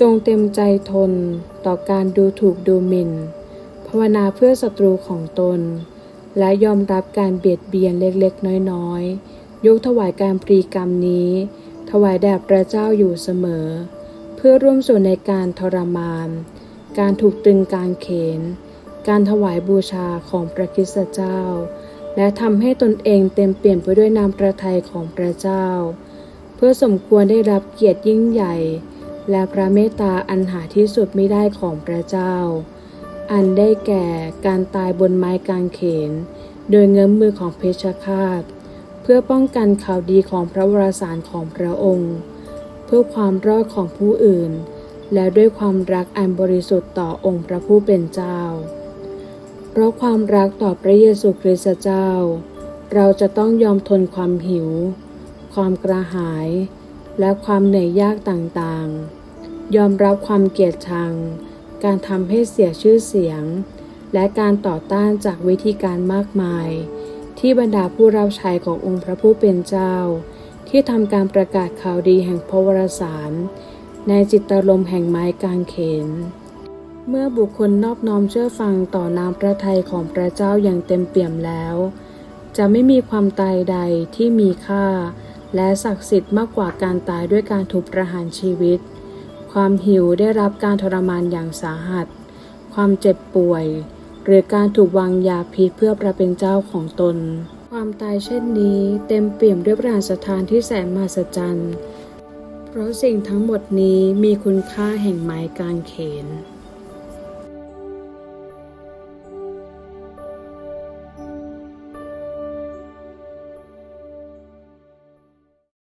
จงเต็มใจทนต่อการดูถูกดูหมิ่น ภาวนาเพื่อศัตรูของตน และยอมรับการเบียดเบียนเล็กๆ น้อยๆ ยกถวายการปรีกรรมนี้ ถวายแด่พระเจ้าอยู่เสมอ เพื่อร่วมส่วนในการทรมาน การถูกตรึงกางเขน การถวายบูชาของพระคริสตเจ้า และทำให้ตนเองเต็มเปลี่ยนไปด้วยน้ำพระทัยของพระเจ้า เพื่อสมควรได้รับเกียรติยิ่งใหญ่ และพระเมตตาอันหาที่สุดไม่ได้ของพระเจ้า อันได้แก่การตายบนไม้กางเขน โดยเงื้อมมือของเพชฌฆาต เพื่อป้องกันข่าวดีของพระวรสารของพระองค์ เพื่อความรอดของผู้อื่น และด้วยความรักอันบริสุทธิ์ต่อองค์พระผู้เป็นเจ้า เพราะความรักต่อพระเยซูคริสต์เจ้า เราจะต้องยอมทนความหิว ความกระหายและความเหนื่อยยากต่างๆ ยอมรับความเกลียดชัง การทำให้เสียชื่อเสียง และการต่อต้านจากวิธีการมากมาย ที่บรรดาผู้รับใช้ขององค์พระผู้เป็นเจ้า ที่ทำการประกาศข่าวดีแห่งพระวรสาร ในจิตลมแห่งไม้กางเขน เมื่อบุคคลนอบน้อมเชื่อฟังต่อน้ำพระทัยของพระเจ้าอย่างเต็มเปี่ยมแล้ว จะไม่มีความตายใดที่มีค่า และศักดิ์สิทธิ์มากกว่าการตายด้วยการถูกประหารชีวิต ความหิวได้รับการทรมานอย่างสาหัส ความเจ็บป่วย หรือการถูกวางยาพิษเพื่อประเป็นเจ้าของตน ความตายเช่นนี้เต็มเปี่ยมด้วยประหาสถานที่แสนมหัศจรรย์ เพราะสิ่งทั้งหมดนี้มีคุณค่าแห่งไม้กางเขน